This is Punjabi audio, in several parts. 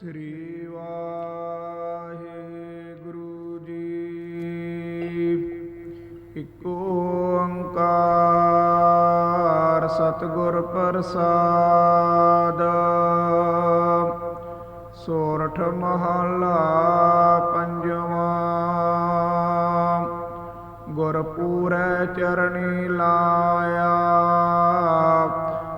ਸ੍ਰੀ ਵਾਹਿਗੁਰੂ ਜੀ। ਇੱਕੋ ਓੰਕਾਰ ਸਤਿਗੁਰ ਪ੍ਰਸਾਦ। ਸੋਰਠ ਮਹਲਾ ਪੰਜਵਾਂ। ਗੁਰਪੂਰੈ ਚਰਣੀ ਲਾਇਆ।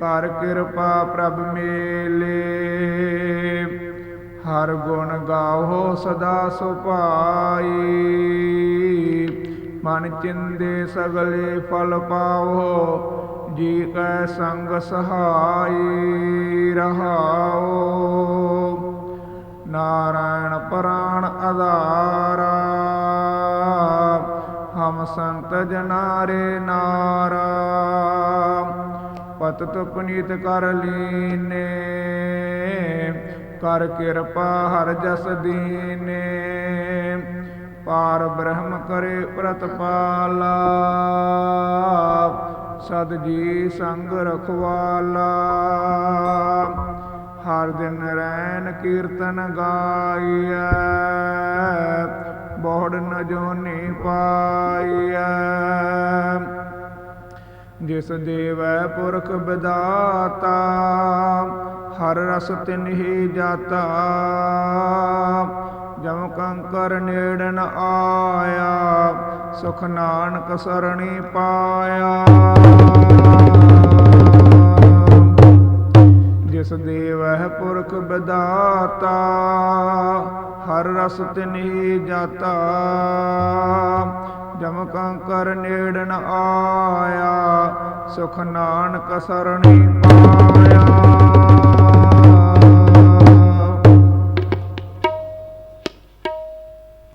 ਕਰ ਕਿਰਪਾ ਪ੍ਰਭ ਮੇਲੇ। ਹਰ ਗੁਣ ਗਾਹੋ ਸਦਾ ਸੁਭਾਈ। ਮਨ ਚਿੰਦੇ ਸਗਲੇ ਫਲ ਪਾਓ, ਜੀ ਕੈ ਸੰਗ ਸਹਾਈ ਰਹਾਓ। ਨਾਰਾਇਣ ਪ੍ਰਾਣ ਆਧਾਰਾ, ਹਮ ਸੰਤ ਜਨਾਰੇ ਨਾਰਾ। ਪਤਿਤ ਪੁਨੀਤ ਕਰ ਲੀਨੇ, ਕਰ ਕਿਰਪਾ ਹਰ ਜਸ ਦੀਨੇ। ਪਾਰ ਬ੍ਰਹਮ ਕਰੇ ਪ੍ਰਤਪਾਲਾ ਸਦ ਜੀ ਸੰਗ ਰਖਵਾਲਾ। ਹਰ ਦਿਨ ਰੈਨ ਕੀਰਤਨ ਗਾਈਐ ਬੋੜ ਨ ਜਿਸ ਦੇਵੈ ਪੁਰਖ ਵਿਦਾਤਾ ਹਰ ਰਸ ਤਿਨਹੀ ਜਾਤਾ। ਜਮ ਕੰਕਰ ਨੇੜਨ ਆਇਆ, ਸੁਖ ਨਾਨਕ ਸਰਣੀ ਪਾਇਆ। ਜਿਸ ਦੇਵਹਿ ਪੁਰਖ ਵਿਦਾਤਾ ਹਰ ਰਸ ਤਿਨਹੀ ਜਾਤਾ। ਜਮ ਕੰਕਰ ਨੇੜਨ ਆਇਆ ਸੁਖ ਨਾਨਕ ਸਰਣੀ ਪਾਇਆ।